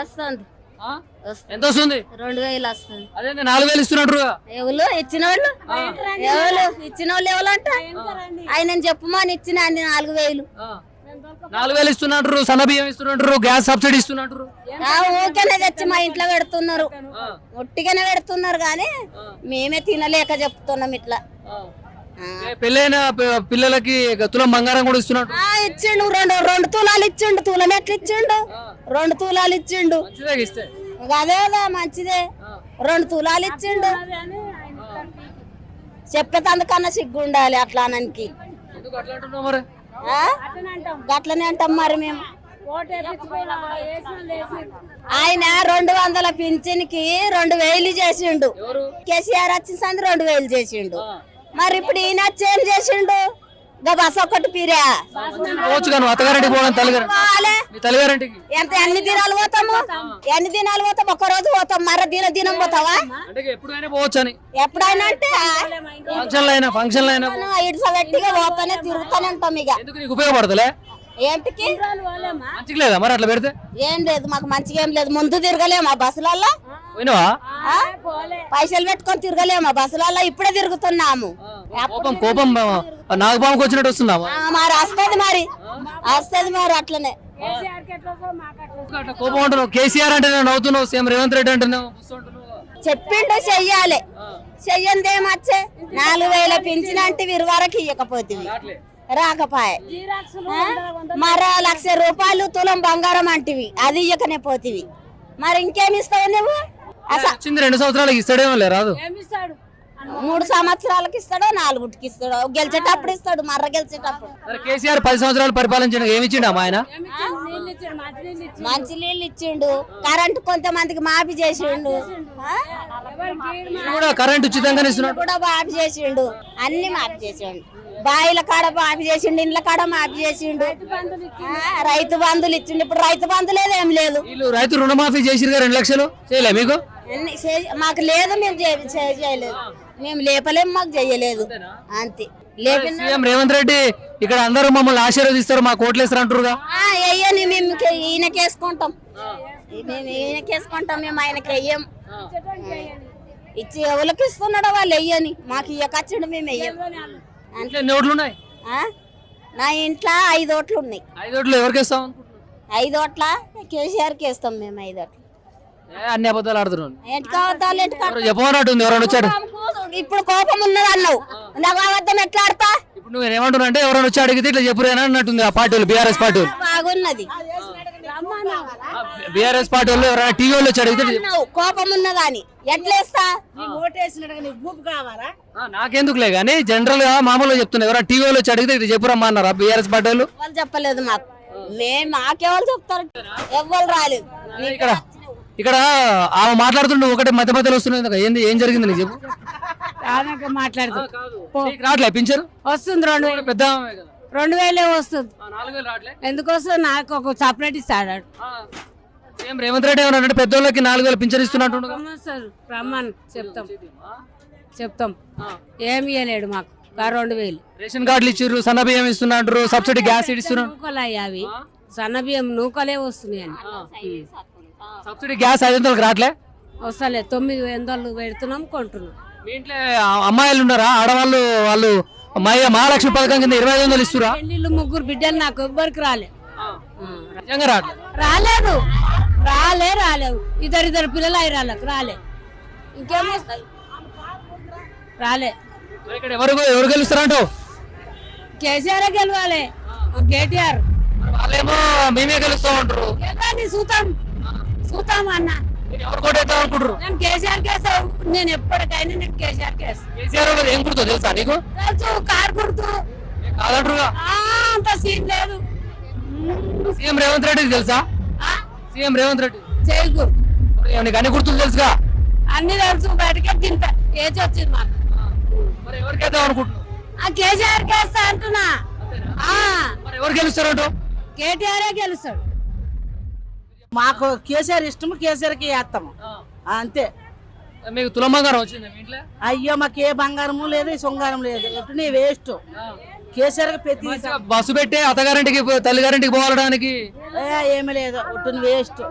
వస్తుంది. ఎంత వస్తుంది? రెండు వేలు వస్తుంది. అదే నాలుగు వేలు ఇస్తున్నట్టు ఎవరు? ఇచ్చిన వాళ్ళు ఎవరు? ఇచ్చిన వాళ్ళు ఎవరు అంట ఆయన చెప్పుమని ఇచ్చిన అన్ని నాలుగు వేలు. నాలుగు వేలు ఇస్తున్నట్టు సన్న బియ్యం ఇస్తున్నట్టు గ్యాస్ సబ్సిడీ ఇస్తున్నట్టు ఊరికనే తెచ్చి మా ఇంట్లో పెడుతున్నారు. ఒట్టిగానే పెడుతున్నారు కానీ మేమే తినలేక చెప్తున్నాం ఇట్లా. పెళ్ళైన పిల్లలకి తులం బంగారం కూడా ఇస్తున్నట్టు ఆ, ఇచ్చిండు. రెండు రెండు తులాలు ఇచ్చిండు. తులం ఎట్లా ఇచ్చిండు? రెండు తులాలు ఇచ్చిండు. అదే కదా మంచిదే. రెండు తులాలు ఇచ్చిండు. చెప్పేటందుకన్నా సిగ్గు ఉండాలి అట్లా అనానికి ఎందుకు అట్లా అంటున్నావు మరి? ఆ? గట్లనే అంటాం. మరి మేము. ఆయన రెండు వందల పింఛన్కి రెండు వేలు చేసిండు. ఎవరు? కేసీఆర్ వచ్చిన సంది రెండు వేలు చేసిండు. మరి ఇప్పుడు ఈయన ఏం చేసిండు? బస్ ఒక్కటి పీరా. పోవచ్చు కానీ అత్తగారింటికి పోవడం తల్లిగారు పోవాలే. మీ తల్లిగారింటికి. ఎంత ఎన్ని దినాలు పోతాము? ఎన్ని దినాలు పోతాం ఒక్క రోజు పోతాం. మర దిన దినం పోతావా? అంటే ఎప్పుడైనా పోవచ్చు అని ఎప్పుడైనా అంటే ఫంక్షన్లు అయినా ఫంక్షన్లు అయినా పో- ఇటు గట్టిగా పోతానే తిరుగుతానే ఉంటాం ఇక. ఎందుకు నీకు ఉపయోగపడతలే? ఏంటికి? మంచిగా లేదా మరి అట్లా పెడితే? ఏం లేదు మాకు మంచిగా ఏం లేదు. ముందు తిరగలేము ఆ బస్సులలో? పైసలు పెట్టుకొని తిరగలేము ఆ బస్సులలో ఇప్పుడే తిరుగుతున్నాము. కోపం కోపం నాగపాముకి వచ్చినట్టు వస్తుందామా? ఆ, మరి వస్తుంది మరి. వస్తుంది మరి అట్లనే. అట్లా కోపం అంటున్నావు. కేసీఆర్ అంటే నేను నవ్వుతున్నావు సీఎం రేవంత్ రెడ్డి అంటున్నావు. చెప్పిండు చెయ్యాలి. చెయ్యంది ఏమచ్చే నాలుగు వేల పింఛన్ అంటే వీరి వరకు ఇవ్వకపోతుంది. రాకపాయే? మరో లక్ష రూపాయలు తులం బంగారం అంటివి. అది ఇయ్యకనే పోతివి. మరి ఇంకేమి ఇస్తావు నువ్వు? అసలు రెండు సంవత్సరాలకి ఇస్తాడేమో లే రాదు. మూడు సంవత్సరాలకి ఇస్తాడో నాలుగుటికి ఇస్తాడో. గెలిచేటప్పుడు ఇస్తాడు మర్ర గెలిచేటప్పుడు. మరి కేసీఆర్ పది సంవత్సరాలు పరిపాలించిన ఏమి ఇచ్చిండు ఆయన? మంచి నీళ్ళు ఇచ్చిండు కరెంటు కొంతమందికి మాఫీ చేసిండు. కూడా కరెంట్ ఉచితంగానే ఇస్తున్నాడు. కూడా మాఫీ చేసిండు అన్ని మాఫీ చేసిండు. బాయిల కాడ మాఫీ చేసిండు ఇండ్ల కాడ మాఫీ చేసిండు. రైతు బంధులు ఇచ్చిండు. ఇప్పుడు రైతు బంధు లేదు ఏం లేదు. రైతు రుణమాఫీ చేసిరుగా రెండు లక్షలు? చేయలే మీకు? మాకు లేదు మేము చేయలేదు. మేము లేపలేము మాకు చేయలేదు. అంతే. సీఎం రేవంత్ రెడ్డి ఇక్కడ అందరూ మమ్మల్ని ఆశీర్వదిస్తారు మా కోట్లేస్తారు అంటారుగా ఆ, వెయ్యని మేము ఈయనకేసుకుంటాం మేము ఈయనకేసుకుంటాం మేము ఆయనకి వెయ్యం. ఇచ్చి ఎవరికి ఇస్తున్నాడో వాళ్ళు వెయ్యని. మాకు ఇయ్యకచ్చుడు మేము వెయ్యం. ఉన్నాయి? ఆ? నా ఇంట్లో ఐదు ఓట్లు ఉన్నాయి. ఐదు ఓట్లు ఎవరికి ఇస్తాం ఐదు ఓట్ల కేసీఆర్కి వేస్తాం మేము ఐదు ఓట్లు. అన్ని అబద్ధాలు ఆడుతున్నాను? ఎవరు చెప్పమన్నట్టుంది ఎవరైనా వచ్చాడు. ఇప్పుడు కోపం ఉన్నది అన్నావు. నాకు అబద్ధం ఎట్లా ఆడతా? ఇప్పుడు నువ్వు ఏమంటున్నా అంటే ఎవరైనా వచ్చి అడిగితే ఇట్లా చెప్పురేనా అన్నట్టుంది ఆ పార్టీ వాళ్ళు బీఆర్ఎస్ పార్టీ బాగున్నది. బీఆర్ఎస్ పార్టీ వాళ్ళు ఎవరైనా టీవీ వాళ్ళు వచ్చి అడిగితే కోపం ఉన్నదని ఎట్లేస్తా ఆ, నాకెందుకులే కానీ జనరల్గా మామూలుగా చెప్తున్నా ఎవరైనా టీవీ వాళ్ళు వచ్చి అడిగితే ఇట్లా చెప్పురమ్మా అన్నారా బీఆర్ఎస్ పార్టీ వాళ్ళు. చెప్పలేదు మాకు. మేము మాకెవరు చెప్తారు. ఎవ్వరు రాలేదు. ఇక్కడ ఇక్కడ ఆమె మాట్లాడుతుంటే ఒకటి మధ్య మధ్యలో వస్తుంది ఏంది? ఏం జరిగింది నీకు చెప్పు. రానాక మాట్లాడుతూ నీకు రావట్లే? పింఛను? వస్తుంది రెండు వేలు పెద్ద ఆమె కదా. రెండు వేలే వస్తుంది. ఆ, నాలుగు వేలు రావట్లే? ఎందుకు వస్తుంది? నాకు ఒక సపరేట్ ఇస్తాడు ఆ, సీఎం రేవంత్ రెడ్డి ఏమన్నా అంటే పెద్దోళ్ళకి నాలుగు వేలు పింఛన్ ఇస్తున్నట్టు సార్. రమ్మని. చెప్తాం. చెప్తాం. ఏమి ఇవ్వలేడు మాకు. ఆ రెండు వేలు. రేషన్ కార్డులు ఇచ్చిర్రు సన్న బియ్యం ఇస్తున్నారు సబ్సిడీ గ్యాస్ ఇస్తున్నారు నూకలు అవి సన్న బియ్యం నూకలే వస్తున్నాయని. సబ్సిడీ గ్యాస్ ఐదు వందలకు రావట్లే? వస్తలే తొమ్మిది వందలు పెడుతున్నాం కొంటున్నాం. మీ ఇంట్లో అమ్మాయిలు ఉన్నారా? ఆడవాళ్ళు వాళ్ళు మై మహాలక్ష్మి పథకం కింద ఇరవై ఐదు వందలు ఇస్తురా? పెళ్ళిళ్ళు ముగ్గురు బిడ్డలు నాకు ఎవ్వరికి రాలే. నిజంగా రాలేదు. రాలే రాలేవు. ఇద్దరు ఇద్దరు పిల్లలు అయి రాళ్ళకు రాలే. ఇంకేం వస్తాయి రాలే. మరి ఇక్కడ ఎవరు ఎవరు గెలుస్తారంటావు? కేసీఆర్ గెలవాలి? కేటీఆర్. వాళ్ళేమో మేమే గెలుస్తాం అంటారు గెలవాలి ఎవరు కొట్టేద్దాం అనుకుంటారు నేను కేసీఆర్ నేను ఎప్పటికైనా నేను కేసీఆర్ కేసు. కేసీఆర్ ఏం తెలుసా నీకు? తెలుసు కారు కాదంటారుగా ఆ, అంత సీన్ లేదు. సీఎం రేవంత్ రెడ్డి తెలుసా? సీఎం రేవంత్ రెడ్డి. నీకు అన్ని గుర్తులు తెలుసుగా? అన్ని తెలుసు బయటకే తింటా. ఏజ్ వచ్చింది మాకు. మరి అనుకుంటున్నావు? ఆ కేసీఆర్ కేస్తా అంటున్నా. ఎవరు గెలుస్తారంటావు కేటీఆరే గెలుస్తాడు. మాకు కేసీఆర్ ఇష్టము కేసీఆర్కి వేస్తాము అంతే. మీకు తులం బంగారం వచ్చింది ఇంట్లో? అయ్యో మాకు ఏ బంగారము లేదు శృంగారం లేదు. ఎట్టునే వేస్ట్. కేసీఆర్కి ప్రతి బస్సు పెట్టి అత్తగారింటికి తల్లిగారింటికి పోవడానికి ఏమీ లేదు. ఒట్టుని వేస్ట్.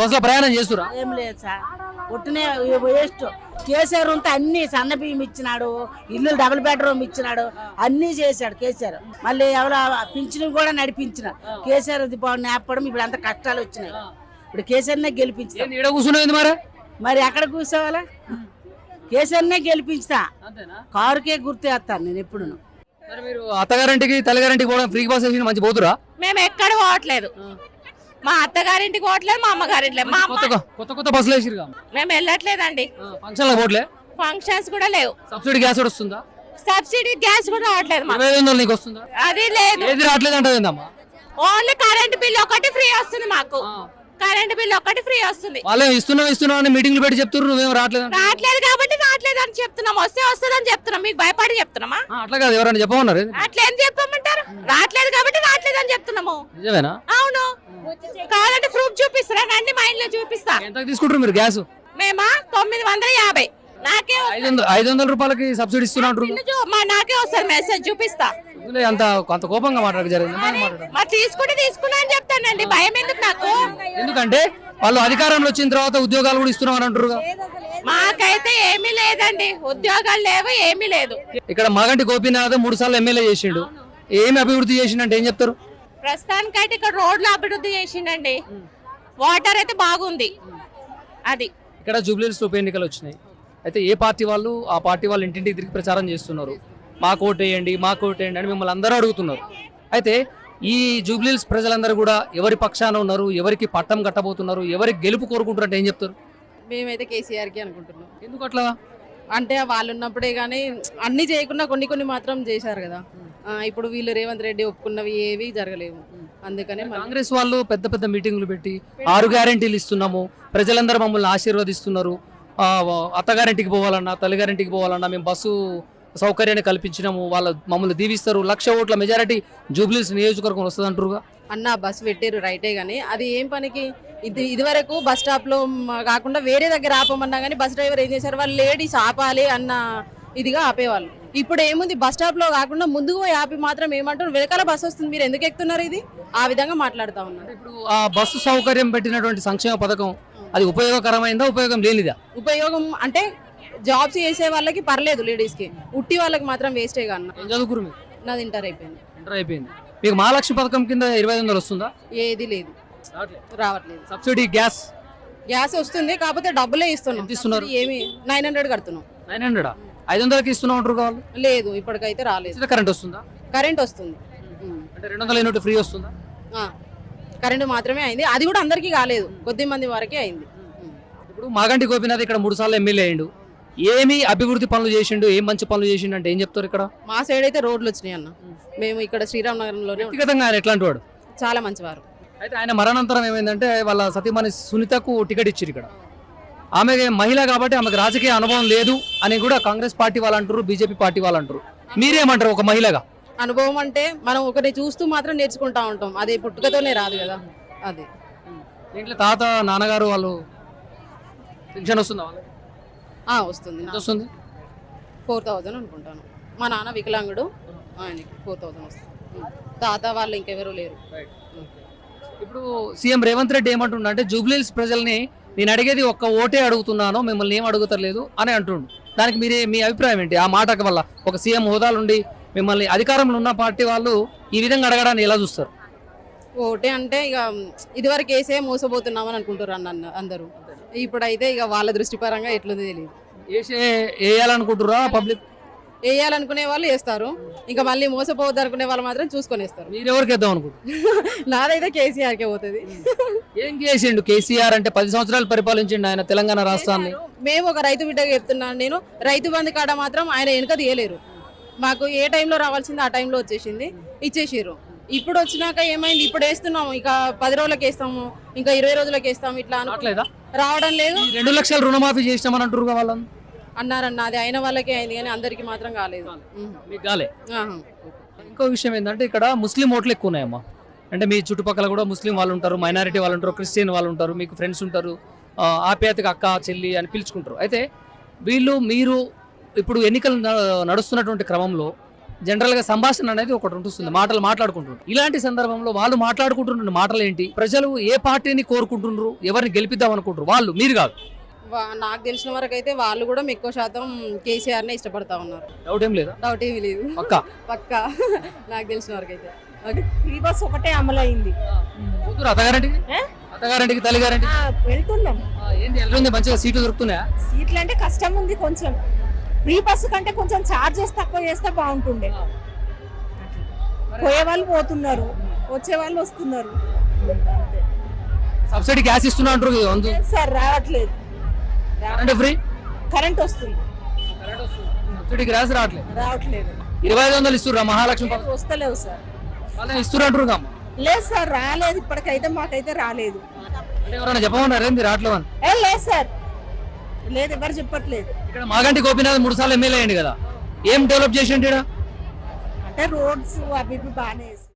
బస్సులో ప్రయాణం చేస్తురా? ఏం లేదు సార్. ఒట్టినే వేస్ట్ కేసీఆర్ ఉంటే అన్ని సన్న బియ్యం ఇచ్చినాడు ఇల్లు డబుల్ బెడ్రూమ్ ఇచ్చినాడు అన్ని చేశాడు కేసీఆర్. మళ్ళీ ఎవరో పింఛను కూడా నడిపించినాడు కేసీఆర్ బాగుంది నేపడం ఇప్పుడు అంత కష్టాలు వచ్చినాయి. ఇప్పుడు కేసీఆర్నే కూర్చునేది మరి? మరి ఎక్కడ కూర్చోవాలా? కేసీఆర్నే గెలిపించుతా. అంతేనా? కారుకే గుర్తు వేస్తాను నేను ఎప్పుడు మరి మీరు అత్తగారింటికి తల్లిగారింటికి కూడా ఫ్రీ బస్ మంచి పోతురా? మేము ఎక్కడ పోవట్లేదు. మా అత్తగారింటికి పోవట్లేదు మా అమ్మగారింటికి మా అమ్మ కొత్త కొత్త కొత్త బస్సులు వేసిరుగా మేము వెళ్ళట్లేదండి. ఫంక్షన్స్ కూడా లేవు. సబ్సిడీ గ్యాస్ కూడా వస్తుందా? సబ్సిడీ గ్యాస్ కూడా రావట్లేదు మాకు. ఇరవై ఐదు వందలు నీకు వస్తుందా? అది లేదు. ఏది రావట్లేదు అంటే ఏందమ్మా? ఓన్లీ కరెంట్ బిల్ ఒకటి ఫ్రీ వస్తుంది మాకు. కరెంట్ బిల్ ఒకటి ఫ్రీ వస్తుంది. వాళ్ళే ఇస్తున్నాం ఇస్తున్నాం అని మీటింగ్లు పెట్టి చెప్తున్నారు నువ్వేం రావట్లేదు అంటున్నావు. రావట్లేదు కాబట్టి రావట్లేదు అని చెప్తున్నాం. వస్తే వస్తుంది అని చెప్తున్నాం. మీకు భయపడి చెప్తున్నామా? ఆ, అట్లా కాదు ఎవరైనా చెప్పమన్నారు అట్లా ఏం చెప్పమంటారు? రావట్లేదు కాబట్టి రావట్లేదు అని చెప్తున్నాము. నిజమేనా? అవును. కావాలంటే ప్రూఫ్ చూపిస్తారా రండి మా ఇంట్లో చూపిస్తా. ఎంత తీసుకుంటారు మీరు గ్యాస్? మేమా? తొమ్మిది వందల యాభై. నాకే ఐదు వందల రూపాయలకి సబ్సిడీ మా నాకే వస్తుంది మెసేజ్ చూపిస్తా. అంత అంత కోపంగా మాట్లాడక జరిగింది? మరి తీసుకుంటే తీసుకున్నా అని చెప్తానండి. భయం ఎందుకు నాకు? ఎందుకంటే వాళ్ళు అధికారంలో వచ్చిన తర్వాత ఉద్యోగాలు కూడా ఇస్తున్నాం అని అంటారు మాకైతే ఏమీ లేదండి. ఉద్యోగాలు లేవు ఏమీ లేదు. ఇక్కడ మాగంటి గోపీనాథ్ మూడు సార్లు ఎమ్మెల్యే చేసిండు. ఏమి అభివృద్ధి చేసిండంటే ఏం చెప్తారు? ప్రస్తుతానికైతే ఇక్కడ రోడ్లు అభివృద్ధి చేసిండండి. వాటర్ అయితే బాగుంది. అది. ఇక్కడ జూబ్లీస్ ఉప ఎన్నికలు వచ్చినాయి. అయితే ఏ పార్టీ వాళ్ళు ఆ పార్టీ వాళ్ళు ఇంటింటికి తిరిగి ప్రచారం చేస్తున్నారు? మా కోట్ వేయండి మా కోట్ వేయండి అని మిమ్మల్ని అందరూ అడుగుతున్నారు. అయితే ఈ జూబ్లీస్ ప్రజలందరూ కూడా ఎవరి పక్షాన ఉన్నారు ఎవరికి పట్టం కట్టబోతున్నారు ఎవరికి గెలుపు కోరుకుంటారు అంటే ఏం చెప్తారు? మేమైతే కేసీఆర్కి అనుకుంటున్నాం. ఎందుకు అట్లా? అంటే వాళ్ళు ఉన్నప్పుడే కానీ అన్ని చేయకుండా కొన్ని కొన్ని మాత్రం చేశారు కదా. ఇప్పుడు వీళ్ళు రేవంత్ రెడ్డి ఒప్పుకున్నవి ఏవి జరగలేవు. అందుకనే కాంగ్రెస్ వాళ్ళు పెద్ద పెద్ద మీటింగ్లు పెట్టి ఆరు గ్యారెంటీలు ఇస్తున్నాము ప్రజలందరూ మమ్మల్ని ఆశీర్వదిస్తున్నారు. అత్తగారింటికి పోవాలన్నా తల్లిగారింటికి పోవాలన్నా మేము బస్సు సౌకర్యాన్ని కల్పించినాము వాళ్ళ మమ్మల్ని దీవిస్తారు. లక్ష ఓట్ల మెజారిటీ జూబ్లీస్ నియోజకవర్గం వస్తుంది అంటారుగా అన్న బస్ పెట్టారు రైటే కానీ అది ఏం పనికి? ఇది ఇదివరకు బస్ స్టాప్లో కాకుండా వేరే దగ్గర ఆపమన్నా కానీ బస్ డ్రైవర్ ఏం చేశారు? వాళ్ళు లేడీస్ ఆపాలి అన్న ఇదిగా ఆపేవాళ్ళు. ఇప్పుడు ఏముంది బస్ స్టాప్లో కాకుండా ముందుకు పోయి ఆపి మాత్రం ఏమంటారు? వెనకాల బస్ వస్తుంది. మీరు ఎందుకు ఎక్కుతున్నారు ఇది? ఆ విధంగా మాట్లాడుతూ ఉన్నారు. ఇప్పుడు ఆ బస్సు సౌకర్యం పెట్టినటువంటి సంక్షేమ పథకం అది ఉపయోగకరమైందా ఉపయోగం లేనిదా? ఉపయోగం అంటే జాబ్స్ చేసే వాళ్ళకి పర్లేదు లేడీస్కి ఉట్టి వాళ్ళకి మాత్రం వేస్టే కన్నా ఏం చదువుకురు మీరు? నాది ఇంటర్ అయిపోయింది. అయిపోయింది. మీకు మహాలక్ష్మి పథకం కింద ఇరవై ఐదు వందలు వస్తుందా? ఏది లేదు. రావట్లేదు. Subsidy gas? గ్యాస్ వస్తుంది కాకపోతే డబ్బులే ఇస్తున్నాం. ఎంత ఇస్తున్నారు? ఏమి నైన్ హండ్రెడ్ కడుతున్నాం. Nine hundred? ఐదు వందలకి ఇస్తున్నాం అంటారు కావాలి లేదు ఇప్పటికైతే రాలేదు. కరెంట్ వస్తుందా? కరెంట్ వస్తుంది. అంటే రెండు వందల యూనిట్ ఫ్రీ వస్తుందా. కరెంట్ మాత్రమే అయింది. అది కూడా అందరికీ కాలేదు. కొద్ది మంది వరకే అయింది. ఇప్పుడు మాగంటి గోపీనాథ్ ఇక్కడ మూడు సార్లు ఎమ్మెల్యే అయ్యిండు. ఏమి అభివృద్ధి పనులు చేసిండు ఏం మంచి పనులు చేసిండు అంటే ఏం చెప్తారు ఇక్కడ? మా సైడ్ అయితే రోడ్లు వచ్చినాయి అన్న. మేము ఇక్కడ శ్రీరామ్ నగరంలోనే ఉంటాం. వ్యక్తిగతంగా ఆయన ఎట్లాంటి వాడు? చాలా మంచివారు. అయితే ఆయన మరణానంతరం ఏమైందంటే వాళ్ళ సతీమణి సునీతకు టికెట్ ఇచ్చారు ఇక్కడ. ఆమె మహిళ కాబట్టి ఆమెకు రాజకీయ అనుభవం లేదు అని కూడా కాంగ్రెస్ పార్టీ వాళ్ళు అంటారు బీజేపీ పార్టీ వాళ్ళు అంటారు మీరేమంటారు ఒక మహిళగా? అనుభవం అంటే మనం ఒకరిని చూస్తూ మాత్రం నేర్చుకుంటా ఉంటాం. అది పుట్టుకతోనే రాదు కదా. అది. ఇంట్లో తాత నాన్నగారు వాళ్ళు పెన్షన్ వస్తుందా వాళ్ళకి? వస్తుంది. ఎంత వస్తుంది? ఫోర్ థౌజండ్ అనుకుంటాను. మా నాన్న వికలాంగుడు. ఆయనకి ఫోర్ థౌజండ్ వస్తుంది. తాత వాళ్ళు ఇంకెవరూ లేరు. ఇప్పుడు సీఎం రేవంత్ రెడ్డి ఏమంటుండ అంటే జూబ్లీహిల్స్ ప్రజల్ని నేను అడిగేది ఒక్క ఓటే అడుగుతున్నాను మిమ్మల్ని ఏం అడుగుతలేదు అని అంటుండు. దానికి మీరే మీ అభిప్రాయం ఏంటి? ఆ మాట వల్ల ఒక సీఎం హోదాలుండి మిమ్మల్ని అధికారంలో ఉన్న పార్టీ వాళ్ళు ఈ విధంగా అడగడాన్ని ఎలా చూస్తారు? ఒకటే అంటే ఇక ఇదివరకు వేసే మోసపోతున్నామని అనుకుంటారు అన్న అందరూ. ఇప్పుడైతే ఇక వాళ్ళ దృష్టి పరంగా ఎట్లుంది తెలియదు వేసే వేయాలనుకుంటురా పబ్లిక్ వేయాలనుకునే వాళ్ళు వేస్తారు. ఇంకా మళ్ళీ మోసపోవద్దు అనుకునే వాళ్ళు మాత్రం చూసుకొని వేస్తారు మీరు ఎవరికి వేద్దాం అనుకుంటున్నారు? నాదైతే కేసీఆర్కే పోతుంది. ఏం చేసిండు? కేసీఆర్ అంటే పది సంవత్సరాలు పరిపాలించిండు ఆయన తెలంగాణ రాష్ట్రాన్ని. మేము ఒక రైతు బిడ్డగా చెప్తున్నాను నేను. రైతు బంధు కాడ మాత్రం ఆయన వెనుక తీయలేరు. మాకు ఏ టైంలో రావాల్సిందో ఆ టైంలో వచ్చేసింది. ఇచ్చేసిర్రు. ఇప్పుడు వచ్చినాక ఏమైంది? ఇప్పుడు వేస్తున్నాము. ఇక పది రోజులకి వేస్తాము. ఇంకా ఇరవై రోజులకి వేస్తాము. ఇట్లా రావడం లేదు. రెండు లక్షల రుణమాఫీ చేసినామని అంటారు వాళ్ళని అన్నారన్న అది అయిన వాళ్ళకే అయింది కానీ అందరికి మాత్రం కాలేదు. ఉహు. మీకు గాలే ఆహా. ఇంకో విషయం ఏంటంటే ఇక్కడ ముస్లిం ఓట్లు ఎక్కువ ఉన్నాయమ్మా అంటే మీ చుట్టుపక్కల కూడా ముస్లిం వాళ్ళు ఉంటారు మైనారిటీ వాళ్ళు ఉంటారు క్రిస్టియన్ వాళ్ళు ఉంటారు మీకు ఫ్రెండ్స్ ఉంటారు ఆ, ఆప్యాయతగా అక్క చెల్లి అని పిలుచుకుంటారు. అయితే వీళ్ళు మీరు ఇప్పుడు ఎన్నికలు న- నడుస్తున్నటువంటి క్రమంలో జనరల్గా సంభాషణ అనేది ఒకటి ఉంటుంది మాటలు మాట్లాడుకుంటుంటారు. ఇలాంటి సందర్భంలో వాళ్ళు మాట్లాడుకుంటున్న మాటలు ఏంటి ప్రజలు ఏ పార్టీని కోరుకుంటున్నారు ఎవరిని గెలిపిద్దాం అనుకుంటారు వాళ్ళు మీరు కాదు. నాకు తెలిసిన వరకు అయితే వాళ్ళు కూడా ఎక్కువ శాతం కేసీఆర్ నే ఇష్టపడతా ఉన్నారు. డౌట్ ఏం లేదా? డౌట్ ఏమీ లేదు. పక్క? పక్కా. నాకు తెలిసిన వరకు అయితే ఓకే. ఫ్రీ బస్ ఒకటే అమలైంది కూతురు అత్తగారింటికి? ఏ? అత్తగారింటికి తల్లిగారింటికి? ఆ, వెళ్తున్నాం. ఆ, ఏంటి ఎలా ఉంది మంచిగా సీట్లు దొరుకుతున్నాయా? సీట్లు అంటే కష్టం ఉంది కొంచెం. ఫ్రీ బస్సు కంటే కొంచెం చార్జెస్ తక్కువ చేస్తే బాగుంటుండే. పోయే వాళ్ళు పోతున్నారు. వచ్చే వాళ్ళు వస్తున్నారు. సబ్సిడీ గ్యాస్ ఇస్తున్నా అంటారు సార్ రావట్లేదు. కరెంట్ ఫ్రీ కరెంట్ వస్తుంది. సబ్సిడీ గ్యాస్ రావట్లేదు. రావట్లేదు. ఇరవై ఐదు వందలు ఇస్తుర్రా మహాలక్ష్మి పథకం? వస్తలేవు సార్. వాళ్ళని కమ్మ లేదు సార్ రాలేదు. ఇప్పటికైతే మాకైతే రాలేదు. అంటే ఎవరైనా చెప్పమన్నారు ఏంది రావట్లేదు అని? ఏ లేదు సార్. లేదు ఎవరు చెప్పట్లేదు. ఇక్కడ మాగంటి గోపీనాథ్ మూడు సార్లు ఎమ్మెల్యే అయ్యింది కదా. ఏం డెవలప్ ఈడ? అంటే రోడ్స్ అవి ఇవి బాగానే